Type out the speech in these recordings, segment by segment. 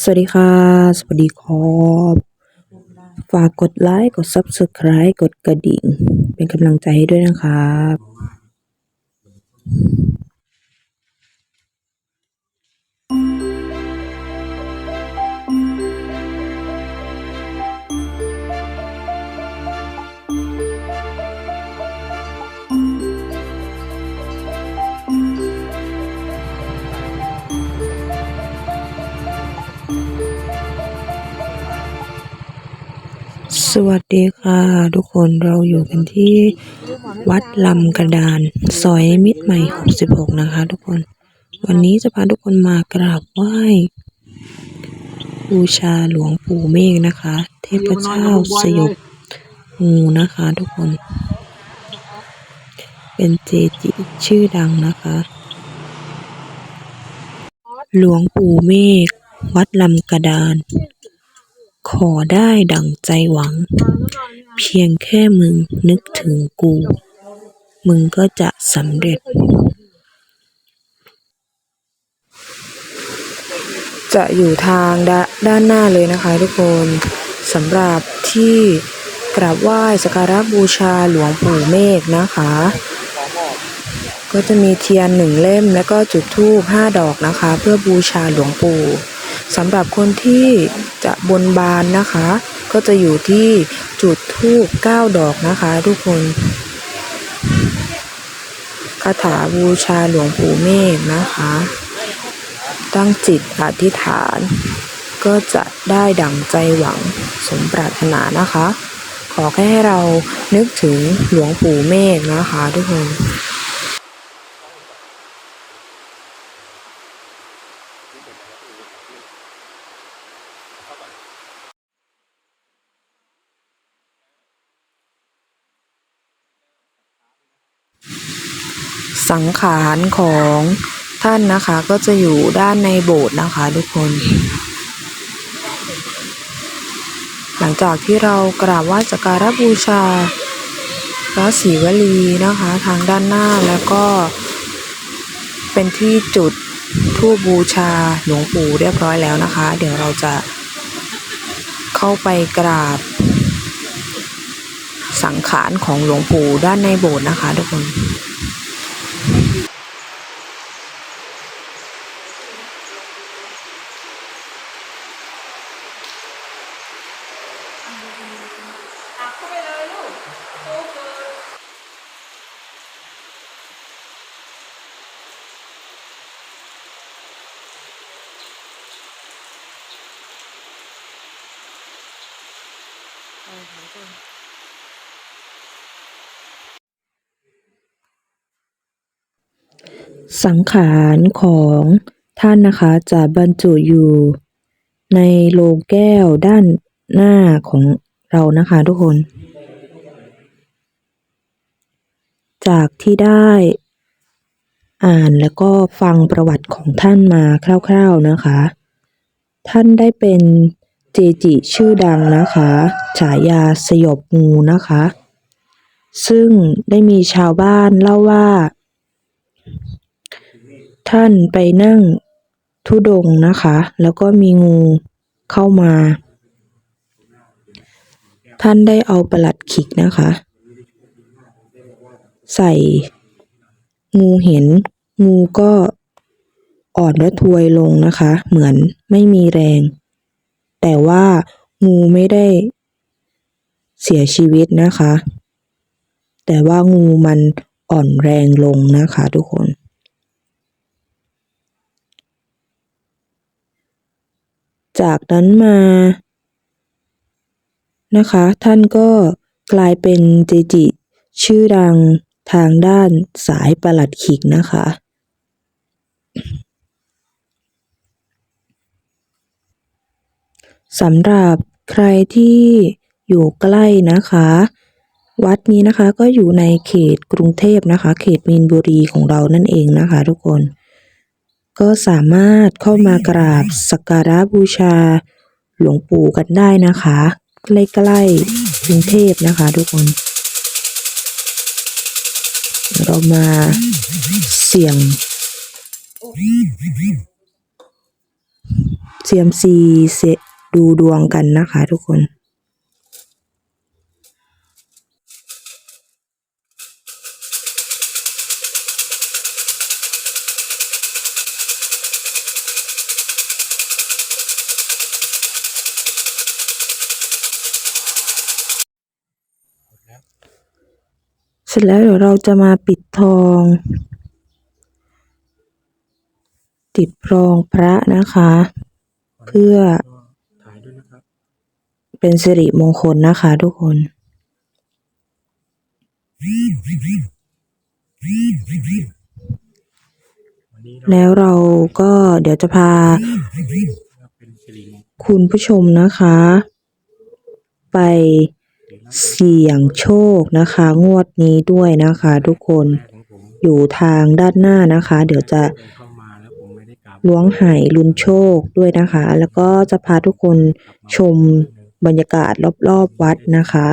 สวัสดีค่ะ สวัสดีครับฝากกดไลค์ กด Subscribe กดกระดิ่ง เป็นกำลังใจให้ด้วยนะครับ สวัสดีค่ะ ทุกคนเราอยู่กันที่วัดลำกระดานซอยมิตรใหม่ 66 นะคะ ทุกคน วันนี้จะพาทุกคนมากราบไหว้บูชาหลวงปู่เมฆนะคะ เทพเจ้าสยบงูนะคะ ทุกคน เป็นเจจิชื่อดังนะคะ หลวงปู่เมฆวัดลำกระดาน ขอได้ดั่งใจหวัง เพียงแค่มึงนึกถึงกู มึงก็จะสำเร็จ จะอยู่ทางดด้านหน้าเลยนะคะทุกคนสำหรับที่กราบไหว้สักการะบูชาหลวงปู่เมฆนะคะ ก็จะมีเทียนหนึ่งเล่ม แล้วก็จุดธูปห้าดอกนะคะ เพื่อบูชาหลวงปู่ สำหรับคนที่จะบนบานนะคะ ก็จะอยู่ที่จุดธูปเก้าดอกนะคะทุกคนคาถาบูชาหลวงปู่เมฆนะคะ ตั้งจิตอธิษฐาน ก็จะได้ดั่งใจหวังสมปรารถนานะคะ ขอแค่ให้เรานึกถึงหลวงปู่เมฆนะคะทุกคน สังขารของท่านนะคะก็จะอยู่ด้านในโบสถ์นะคะทุกคน หลังจากที่เรากราบไหว้สักการะบูชา พระศรีวลีนะคะทางด้านหน้าแล้วก็เป็นที่จุดทูปบูชาหลวงปู่เรียบร้อยแล้วนะคะ เดี๋ยวเราจะเข้าไปกราบ สังขารของหลวงปู่ด้านในโบสถ์นะคะทุกคน สังขารของท่านนะคะ จะบรรจุอยู่ในโลงแก้วด้านหน้าของเรานะคะทุกคน จากที่ได้อ่านแล้วก็ฟังประวัติของท่านมาคร่าว ๆนะคะ ท่านได้เป็น เจจิชื่อดังนะคะ ฉายาสยบงูนะคะ ซึ่งได้มีชาวบ้านเล่าว่า ท่านไปนั่งทุดงนะคะ แล้วก็มีงูเข้ามา ท่านได้เอาประหลัดขิกนะคะ ใส่งูเห็น งูก็อ่อนและทวยลงนะคะ เหมือนไม่มีแรง แต่ว่างูไม่ได้เสียชีวิตนะคะ แต่ว่างูมันอ่อนแรงลงนะคะทุกคน จากนั้นมานะคะ ท่านก็กลายเป็นเจจิชื่อดังทางด้านสายประหลัดขิกนะคะ สำหรับใครที่อยู่ใกล้นะคะ วัดนี้นะคะก็อยู่ในเขตกรุงเทพนะคะ เขตมีนบุรีของเรานั่นเองนะคะทุกคน ก็สามารถเข้ามากราบสักการะบูชาหลวงปู่กันได้นะคะใกล้ๆกรุงเทพนะคะ ทุกคน เรามาเสี่ยงเซียมซีเส ดูดวงกันนะคะทุกคนเสร็จแล้วเดี๋ยวเราจะมาปิดทอง ติดรองพระนะคะ เพื่อ ถ่ายด้วยนะครับ เป็นสิริมงคลนะคะทุกคน แล้วเราก็เดี๋ยวจะพา คุณผู้ชมนะคะ ไปเสี่ยงโชคนะคะ งวดนี้ด้วยนะคะ ทุกคนอยู่ทางด้านหน้านะคะ เดี๋ยวจะล้วผมไม่ได้กราบล้วงไหลุ้นโชคด้วยนะคะ แล้วก็จะพาทุกคนชม บรรยากาศรอบๆวัดนะคะ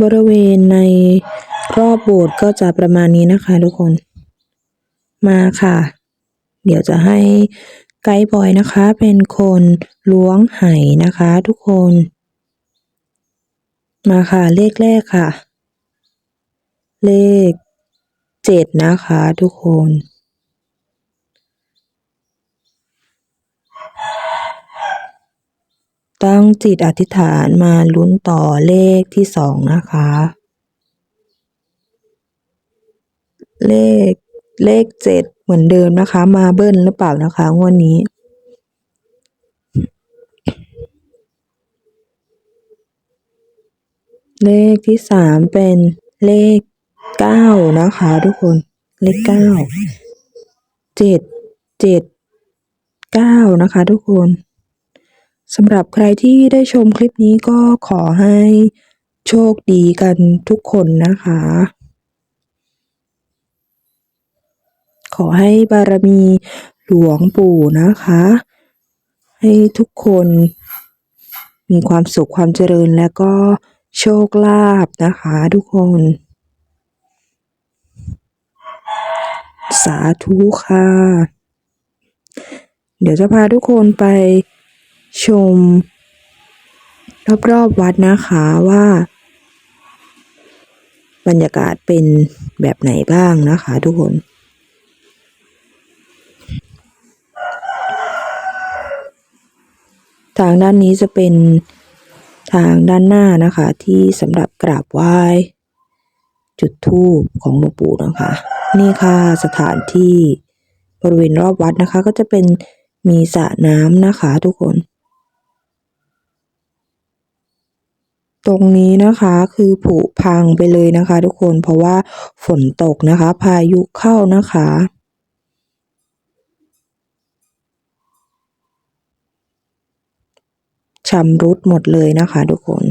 บริเวณในรอบโบสถ์ก็จะประมาณนี้นะคะทุกคน มาค่ะ เดี๋ยวจะให้ไกด์บอยนะคะ เป็นคนล้วงไหนะคะ ทุกคน มาค่ะเลขแรกค่ะ เลขเจ็ดนะคะ ทุกคน ตั้งจิตอธิษฐานมาลุ้นต่อเลขที่สองนะคะ เลขเลขเจ็ดเหมือนเดิมนะคะ มาเบิ้ลหรือเปล่านะคะงวดนี้ เลขที่สามเป็นเลขเก้านะคะ ทุกคนเลขเก้าเจ็ดเจ็ดเก้านะคะ ทุกคน สำหรับใครที่ได้ชมคลิปนี้ก็ขอให้โชคดีกันทุกคนนะคะ ขอให้บารมีหลวงปู่นะคะ ให้ทุกคนมีความสุขความเจริญและก็โชคลาภนะคะทุกคน สาธุค่ะ เดี๋ยวจะพาทุกคนไป ชม รอบๆวัดนะคะว่า บรรยากาศเป็นแบบไหนบ้างนะคะทุกคนทางด้านนี้จะเป็นทางด้านหน้านะคะ ที่สำหรับกราบไหว้ จุดธูปของหลวงปู่นะคะ นี่ค่ะสถานที่บริเวณรอบวัดนะคะ ก็จะเป็นมีสระน้ำนะคะทุกคน ตรงนี้นะคะคือผุพังไปเลยนะคะ ทุกคนเพราะว่าฝนตกนะคะ พายุเข้านะคะชำรุดหมดเลยนะคะทุกคน